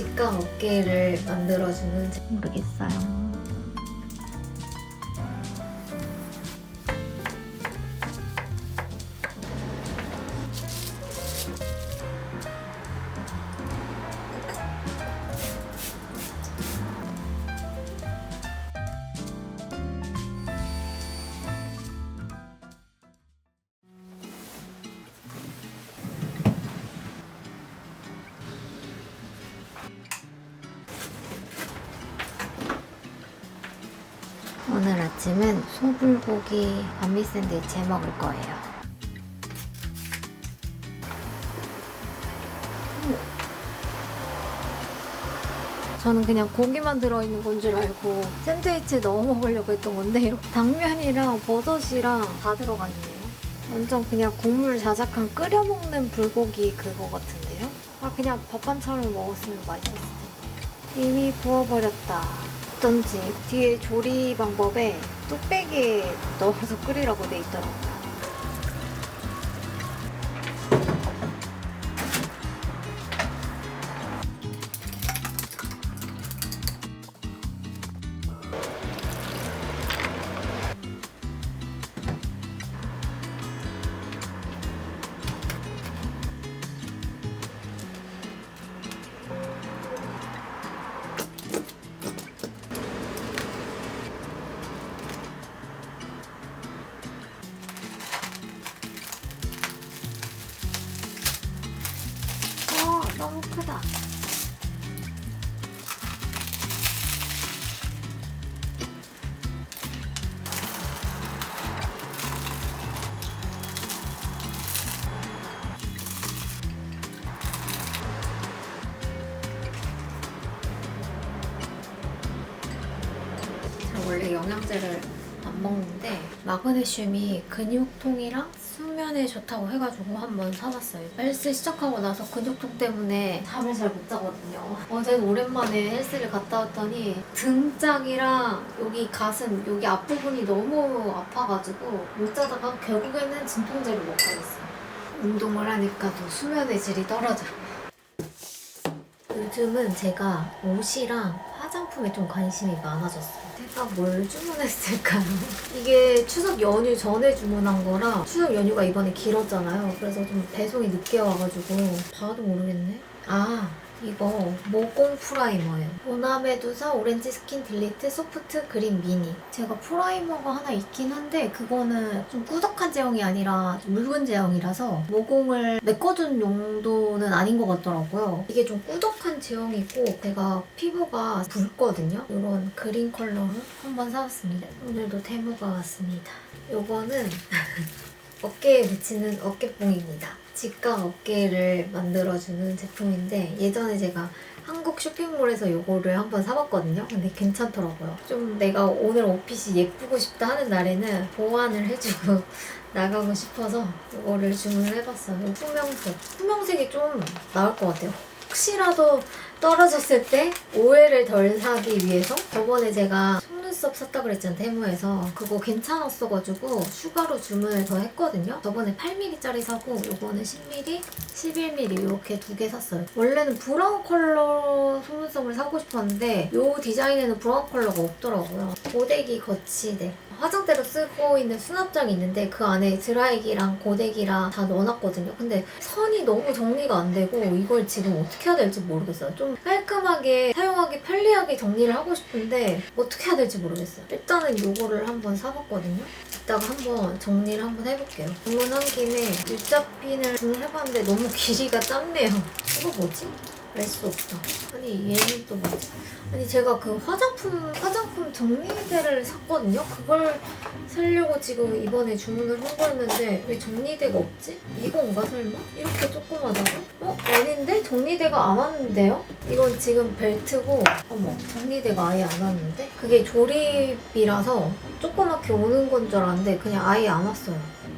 직각 어깨를 만들어주는 모르겠어요. 해 먹을 거예요. 저는 그냥 고기만 들어있는 건 줄 알고 샌드위치에 넣어 먹으려고 했던 건데 당면이랑 버섯이랑 다 들어가 있네요. 완전 그냥 국물 자작한 끓여 먹는 불고기 그거 같은데요? 아 그냥 밥 반찬으로 먹었으면 맛있었을 텐데. 이미 부어버렸다. 어쩐지 뒤에 조리 방법에 뚝배기에 넣어서 끓이라고 돼 있더라고요. 영양제를 안 먹는데 마그네슘이 근육통이랑 수면에 좋다고 해가지고 한번 사봤어요. 헬스 시작하고 나서 근육통 때문에 잠을 잘 못 자거든요. 어제는 오랜만에 헬스를 갔다 왔더니 등짝이랑 여기 가슴 여기 앞부분이 너무 아파가지고 못 자다가 결국에는 진통제를 먹고 있어요. 운동을 하니까 또 수면의 질이 떨어져요. 요즘은 제가 옷이랑 화장품에 좀 관심이 많아졌어요. 제가 뭘 주문했을까요? 이게 추석 연휴 전에 주문한 거라 추석 연휴가 이번에 길었잖아요. 그래서 좀 배송이 늦게 와가지고 봐도 모르겠네. 아 이거 모공 프라이머예요. 모나메두사 오렌지 스킨 딜리트 소프트 그린 미니. 제가 프라이머가 하나 있긴 한데 그거는 좀 꾸덕한 제형이 아니라 좀 묽은 제형이라서 모공을 메꿔준 용도는 아닌 것 같더라고요. 이게 좀 꾸덕한 제형이고 제가 피부가 붉거든요. 이런 그린 컬러로 한번 사봤습니다. 오늘도 테무가 왔습니다. 요거는 어깨에 붙이는 어깨뽕입니다. 직각 어깨를 만들어주는 제품인데 예전에 제가 한국 쇼핑몰에서 이거를 한번 사봤거든요. 근데 괜찮더라고요. 좀 내가 오늘 옷핏이 예쁘고 싶다 하는 날에는 보완을 해주고 나가고 싶어서 이거를 주문을 해봤어요. 투명색. 투명색이 좀 나을 것 같아요. 혹시라도 떨어졌을 때 오해를 덜 사기 위해서 저번에 제가 속눈썹 샀다 그랬잖아요 테무에서. 그거 괜찮았어가지고 추가로 주문을 더 했거든요. 저번에 8mm짜리 사고 요거는 10mm, 11mm 이렇게 두 개 샀어요. 원래는 브라운 컬러 속눈썹을 사고 싶었는데 요 디자인에는 브라운 컬러가 없더라고요. 고데기 거치대 화장대로 쓰고 있는 수납장이 있는데 그 안에 드라이기랑 고데기랑 다 넣어놨거든요. 근데 선이 너무 정리가 안 되고 이걸 지금 어떻게 해야 될지 모르겠어요. 좀 깔끔하게 사용하기 편리하게 정리를 하고 싶은데 어떻게 해야 될지 모르겠어요. 일단은 이거를 한번 사봤거든요. 이따가 한번 정리를 한번 해볼게요. 주문한 김에 U자핀을 주문해봤는데 너무 길이가 짧네요. 이거 뭐지? 알 수 없다. 아니 얘는 또 뭐지? 아니 제가 그 화장품 화장품 정리대를 샀거든요. 그걸 사려고 지금 이번에 주문을 한 거였는데 왜 정리대가 없지? 이건가 설마? 이렇게 조그마다고? 어? 아닌데? 정리대가 안 왔는데요? 이건 지금 벨트고 어머 정리대가 아예 안 왔는데? 그게 조립이라서 조그맣게 오는 건 줄 알았는데 그냥 아예 안 왔어요.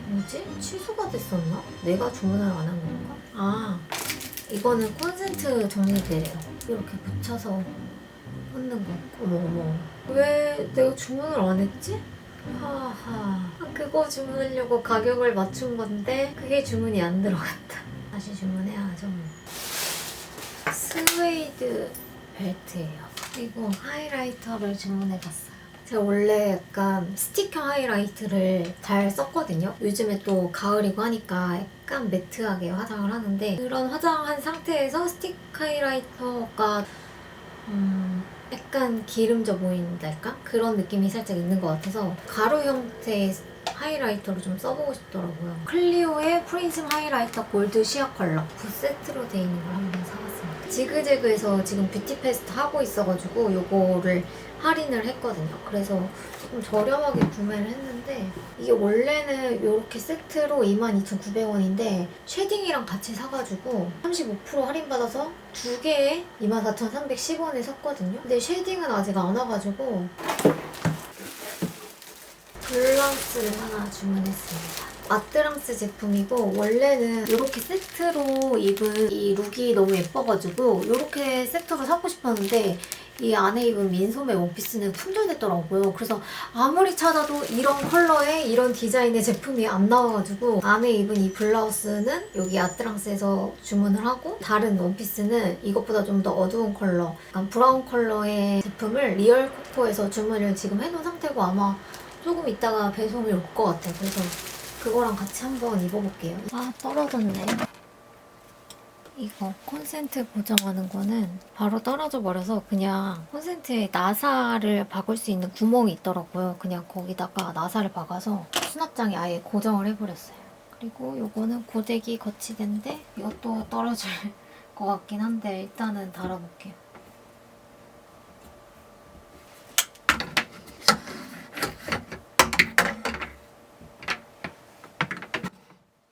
뭐지? 취소가 됐었나? 내가 주문을 안 한 건가? 아 이거는 콘센트 정리대래요. 이렇게 붙여서 꽂는 거. 어머 어머. 왜 내가 주문을 안 했지? 하하. 그거 주문하려고 가격을 맞춘 건데 그게 주문이 안 들어갔다. 다시 주문해야죠. 뭐. 스웨이드 벨트예요. 그리고 하이라이터를 주문해봤어요. 제가 원래 약간 스티커 하이라이트를 잘 썼거든요. 요즘에 또 가을이고 하니까 약간 매트하게 화장을 하는데 그런 화장한 상태에서 스틱 하이라이터가 음, 약간 기름져 보인달까? 그런 느낌이 살짝 있는 것 같아서 가루 형태의 하이라이터를 좀 써보고 싶더라고요. 클리오의 프리즘 하이라이터 골드 시어 컬러 두 세트로 돼 있는 걸 한번 사봤습니다. 지그재그에서 지금 뷰티 페스트 하고 있어가지고 요거를 할인을 했거든요. 그래서 조금 저렴하게 구매를 했는데 이게 원래는 이렇게 세트로 22,900원인데 쉐딩이랑 같이 사가지고 35% 할인받아서 두 개에 24,310원에 샀거든요. 근데 쉐딩은 아직 안 와가지고 블라우스를 하나 주문했습니다. 아트랑스 제품이고 원래는 이렇게 세트로 입은 이 룩이 너무 예뻐가지고 이렇게 세트로 사고 싶었는데 이 안에 입은 민소매 원피스는 품절됐더라고요. 그래서 아무리 찾아도 이런 컬러의 이런 디자인의 제품이 안 나와가지고 안에 입은 이 블라우스는 여기 아트랑스에서 주문을 하고 다른 원피스는 이것보다 좀 더 어두운 컬러, 약간 브라운 컬러의 제품을 리얼 코코에서 주문을 지금 해놓은 상태고 아마 조금 있다가 배송이 올 것 같아요. 그래서 그거랑 같이 한번 입어볼게요. 아 떨어졌네. 이거 콘센트 고정하는 거는 바로 떨어져 버려서 그냥 콘센트에 나사를 박을 수 있는 구멍이 있더라고요. 그냥 거기다가 나사를 박아서 수납장에 아예 고정을 해버렸어요. 그리고 요거는 고데기 거치대인데 이것도 떨어질 것 같긴 한데 일단은 달아볼게요.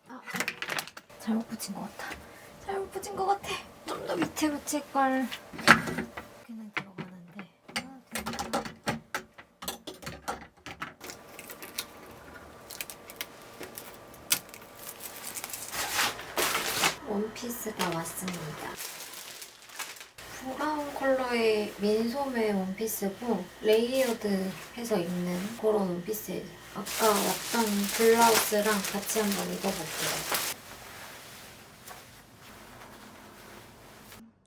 아, 잘못 붙인 것 같아. 잘못 붙인 것 같아. 좀 더 밑에 붙일 걸. 여기는 들어가는데. 아, 됐다. 원피스가 왔습니다. 브라운 컬러의 민소매 원피스고 레이어드 해서 입는 그런 원피스예요. 아까 왔던 블라우스랑 같이 한번 입어볼게요.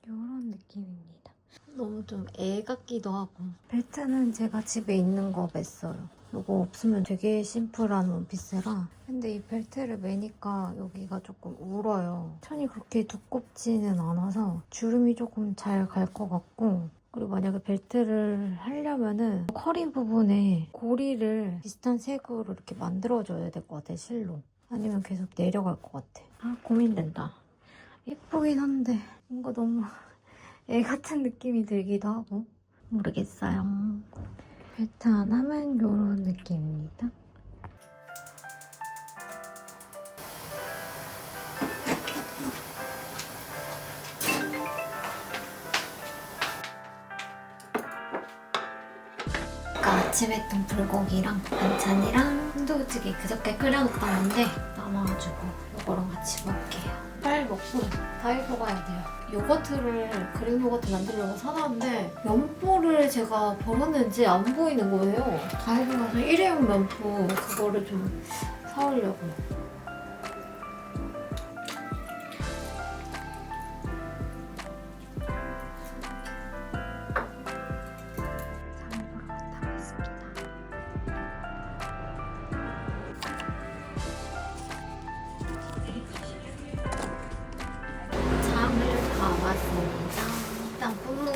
이런 느낌입니다. 너무 좀 애 같기도 하고 벨트는 제가 집에 있는 거 맸어요. 이거 없으면 되게 심플한 원피스라 근데 이 벨트를 매니까 여기가 조금 울어요. 천이 그렇게 두껍지는 않아서 주름이 조금 잘 갈 것 같고 그리고 만약에 벨트를 하려면은 커리 부분에 고리를 비슷한 색으로 이렇게 만들어줘야 될 것 같아 실로 아니면 계속 내려갈 것 같아 아 고민된다 예쁘긴 한데 뭔가 너무 애 같은 느낌이 들기도 하고. 모르겠어요. 벨트 하나면 이런 느낌입니다. 아까 아침에 했던 불고기랑 반찬이랑 순두부찌개 그저께 끓여놓던 건데 남아가지고 이거랑 같이 먹을게요. 빨리 먹고 다이소 가야 돼요. 요거트를 그릭 요거트 만들려고 사놨는데 면포를 제가 버렸는지 안 보이는 거예요. 다이소 가서 일회용 면포 그거를 좀 사오려고. 장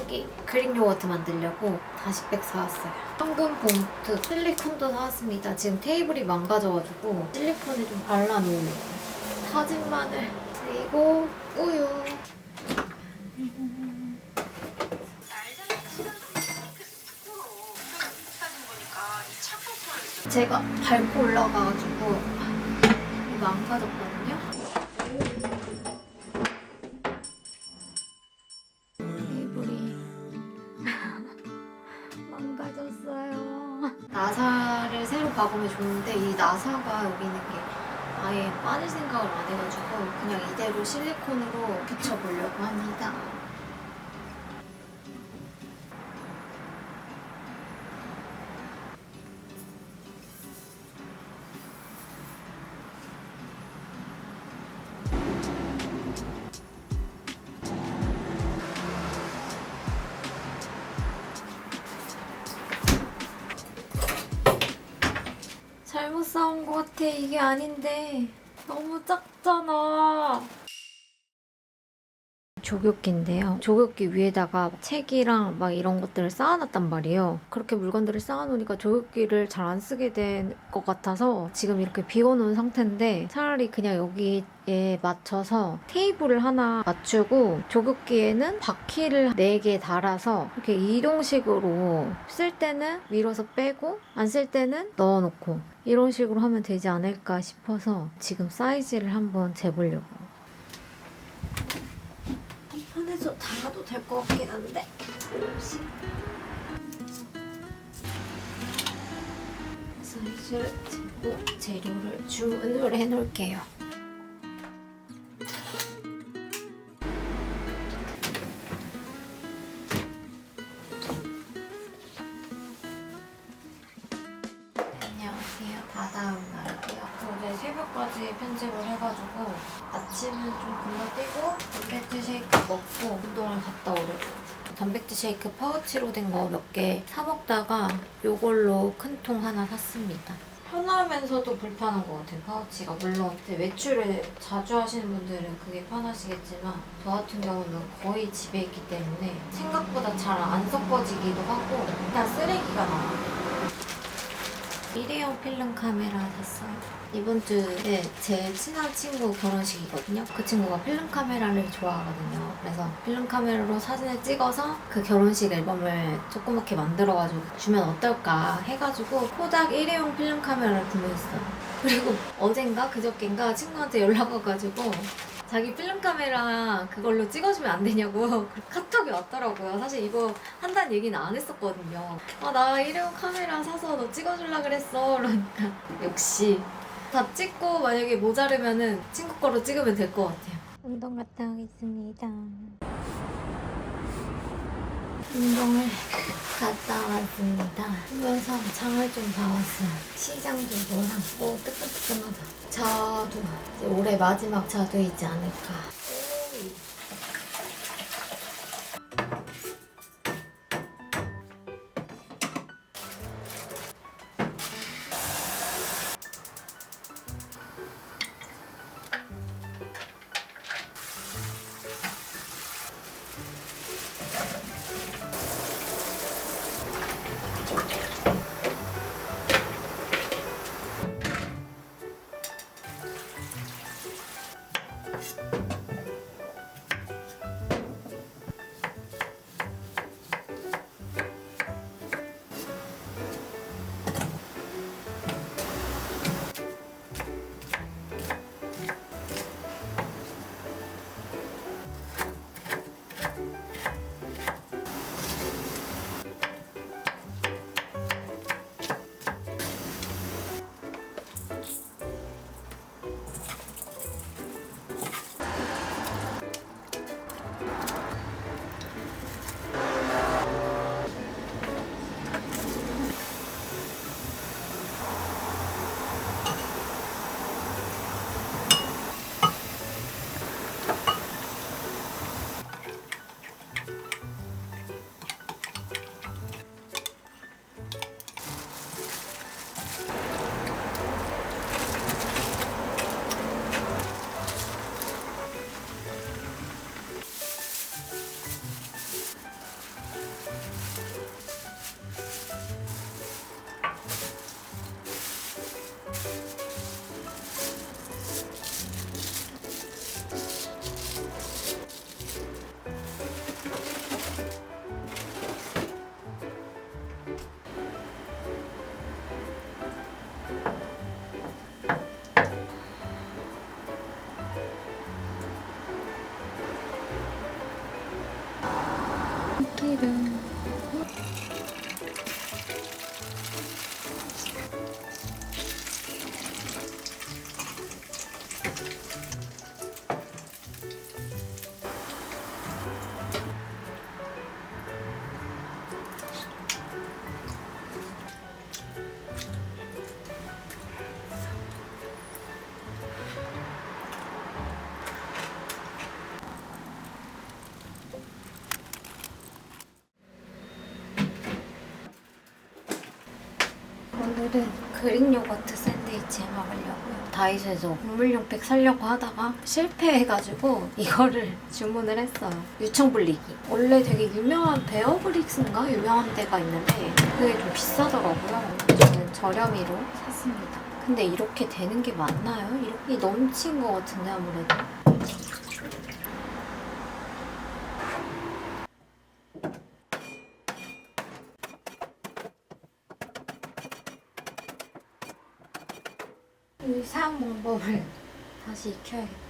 분무기 그릭 요거트 만들려고 다시팩 사왔어요. 황금 봉투 실리콘도 사왔습니다. 지금 테이블이 망가져가지고 실리콘을 좀 발라놓으려고. 다진 마늘 그리고 우유. 제가 밟고 올라가가지고 망가졌거든요. 박으면 좋은데 이 나사가 여기 있는 게 아예 빠질 생각을 안 해가지고 그냥 이대로 실리콘으로 붙여보려고 합니다. 조교기인데요. 조교기 위에다가 책이랑 막 이런 것들을 쌓아놨단 말이에요. 그렇게 물건들을 쌓아놓으니까 조교기를 잘 안 쓰게 된 것 같아서 지금 이렇게 비워놓은 상태인데 차라리 그냥 여기에 맞춰서 테이블을 하나 맞추고 조교기에는 바퀴를 4개 달아서 이렇게 이동식으로 쓸 때는 밀어서 빼고 안 쓸 때는 넣어놓고 이런 식으로 하면 되지 않을까 싶어서 지금 사이즈를 한번 재보려고. 한 판에서 달아도 될 것 같긴 한데. 사이즈를 재고 재료를 주문을 해놓을게요. 안녕하세요. 다다음 날이요. 어제 새벽까지 편집을 해가지고 아침은 좀 건너뛰고 단백질 쉐이크 먹고 운동을 갔다 오려고. 단백질 쉐이크 파우치로 된 거 몇 개 사 먹다가 요걸로 큰 통 하나 샀습니다. 편하면서도 불편한 것 같아요, 파우치가. 물론 외출을 자주 하시는 분들은 그게 편하시겠지만 저 같은 경우는 거의 집에 있기 때문에 생각보다 잘 안 섞어지기도 하고 일단 쓰레기가 나와요. 일회용 필름 카메라 샀어요. 이번 주에 제 친한 친구 결혼식이거든요. 그 친구가 필름 카메라를 좋아하거든요. 그래서 필름 카메라로 사진을 찍어서 그 결혼식 앨범을 조그맣게 만들어가지고 주면 어떨까 해가지고 코닥 일회용 필름 카메라를 구매했어요. 그리고 어젠가 그저께인가 친구한테 연락 와가지고 자기 필름 카메라 그걸로 찍어주면 안 되냐고 카톡이 왔더라고요. 사실 이거 한다는 얘기는 안 했었거든요. 아, 나 일회용 카메라 사서 너 찍어줄라 그랬어. 그러니까 역시 다 찍고 만약에 모자르면은 친구 거로 찍으면 될 것 같아요. 운동 갔다 오겠습니다. 운동을 갔다 왔습니다. 하면서 장을 좀 봐왔어요. 시장도 뭐랑 오 뜨끈뜨끈하다. 이제 올해 마지막 자도이지 않을까. 요거트 샌드위치 같이 해 먹으려고요. 다이소에서 국물용 팩 사려고 하다가 실패해가지고 이거를 주문을 했어요. 유청 불리기. 원래 되게 유명한 베어브릭스인가 유명한 데가 있는데 그게 좀 비싸더라고요. 저는 저렴이로 샀습니다. 근데 이렇게 되는 게 맞나요? 이렇게 넘친 것 같은데 아무래도. 이 사용 방법을 다시 익혀야겠다.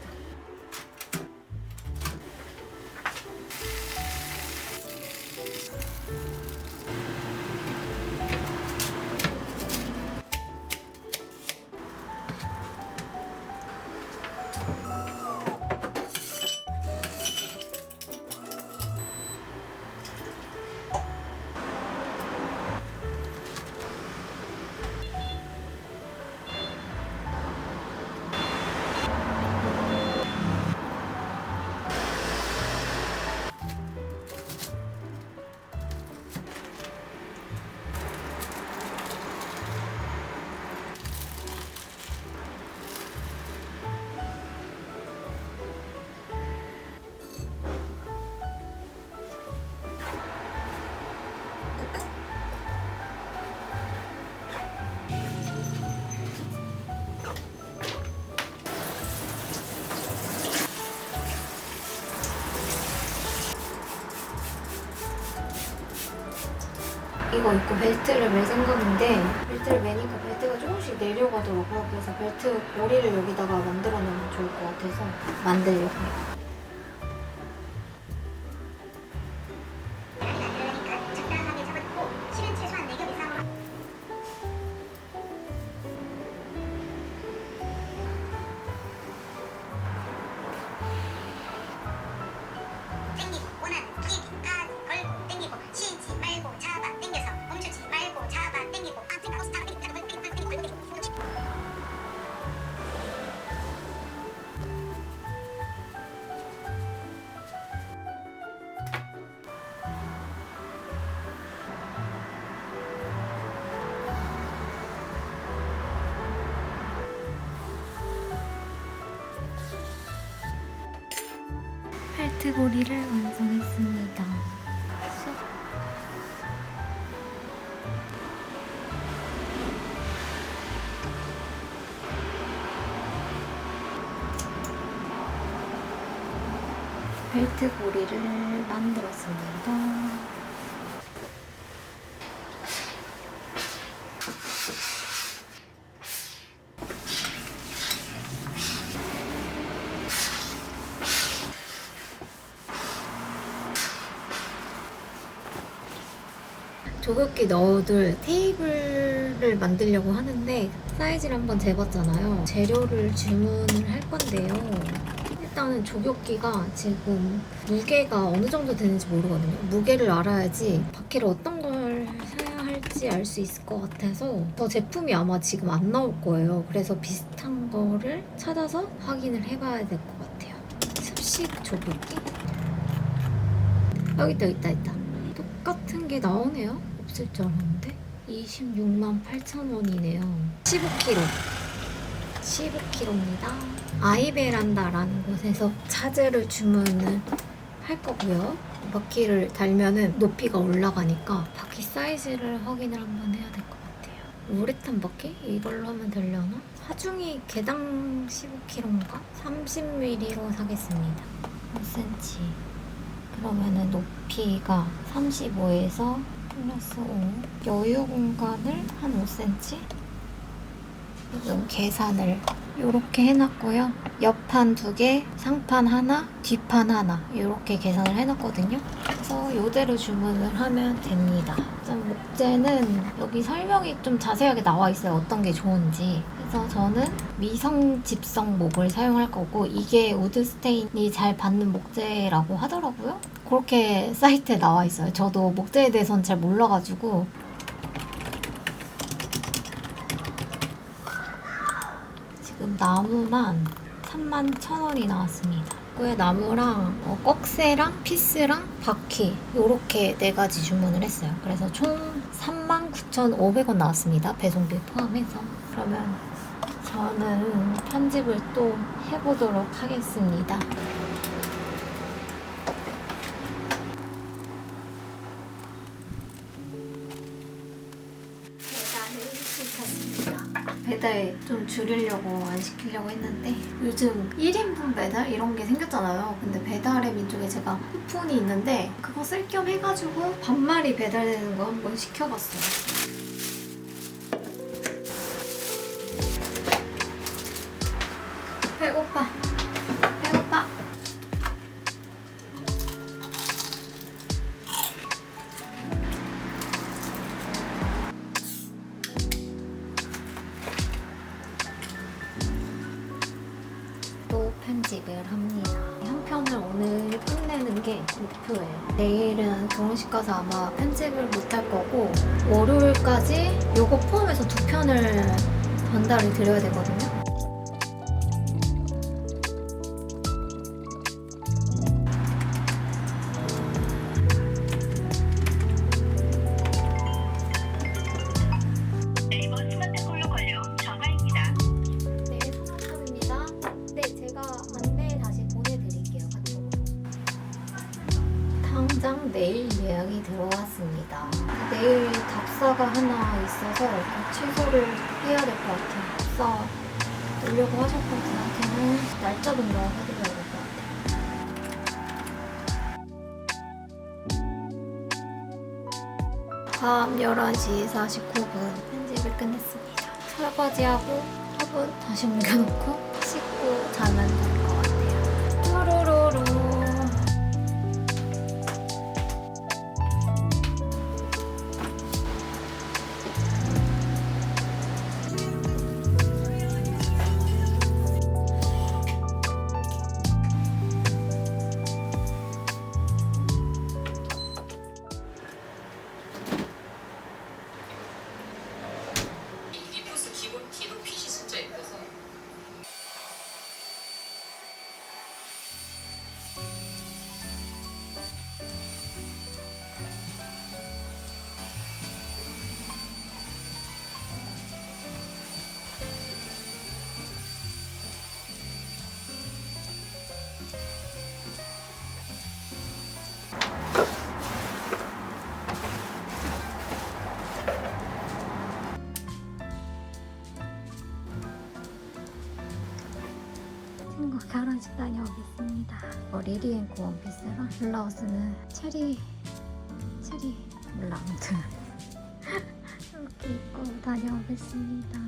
이거 입고 벨트를 멜 생각인데 벨트를 매니까 벨트가 조금씩 내려가더라고요. 그래서 벨트 고리를 여기다가 만들어 놓으면 좋을 것 같아서 만들려고요. 벨트 고리를 완성했습니다. 쏙. 벨트 고리를 만들었습니다. 조격기 넣어둘 테이블을 만들려고 하는데 사이즈를 한번 재봤잖아요. 재료를 주문을 할 건데요. 일단은 조격기가 지금 무게가 어느 정도 되는지 모르거든요. 무게를 알아야지 바퀴를 어떤 걸 사야 할지 알 수 있을 것 같아서 저 제품이 아마 지금 안 나올 거예요. 그래서 비슷한 거를 찾아서 확인을 해봐야 될 것 같아요. 습식 조격기? 여기 있다, 있다, 있다. 똑같은 게 나오네요. 없을 줄 알았는데. 26만 8천 원이네요. 15kg. 15kg입니다. 아이베란다라는 곳에서 차제를 주문을 할 거고요. 바퀴를 달면은 높이가 올라가니까 바퀴 사이즈를 확인을 한번 해야 될 것 같아요. 우레탄 바퀴? 이걸로 하면 되려나? 하중이 개당 15kg인가? 30mm로 사겠습니다. 5cm. 그러면은 높이가 35에서 플러스 5 여유 공간을 한 5cm 지금 계산을 이렇게 해놨고요. 옆판 두 개, 상판 하나, 뒷판 하나 이렇게 계산을 해놨거든요. 그래서 이대로 주문을 하면 됩니다. 일단 목재는 여기 설명이 좀 자세하게 나와 있어요. 어떤 게 좋은지. 그래서 저는 미성 집성 목을 사용할 거고 이게 우드 스테인이 잘 받는 목재라고 하더라고요. 그렇게 사이트에 나와 있어요. 저도 목재에 대해서는 잘 몰라가지고 지금 나무만 3만 1천 원이 나왔습니다. 왜 나무랑 어, 꺽쇠랑 피스랑 바퀴 이렇게 네 가지 주문을 했어요. 그래서 총 39,500원 나왔습니다. 배송비 포함해서. 그러면 저는 편집을 또 해보도록 하겠습니다. 줄이려고 안 시키려고 했는데 요즘 1인분 배달 이런 게 생겼잖아요. 근데 배달의 민족에 제가 쿠폰이 있는데 그거 쓸 겸 해가지고 반마리 배달되는 거 한번 시켜봤어요. 배고파. 가서 아마 편집을 못할 거고 월요일까지 요거 포함해서 두 편을 전달을 드려야 되거든요. 답사가 하나 있어서 그 취소를 해야 될 것 같아요. 답사 놀려고 하셨던 분한테는 날짜 변경을 해드려야 될 것 같아요. 밤 11시 49분 편집을 끝냈습니다. 설거지하고 화분 다시 옮겨놓고 씻고 자면 결혼식 다녀오겠습니다. 어, 리리앤코 원피스랑 블라우스는 체리 체리 몰라 아무튼 이렇게 입고 다녀오겠습니다.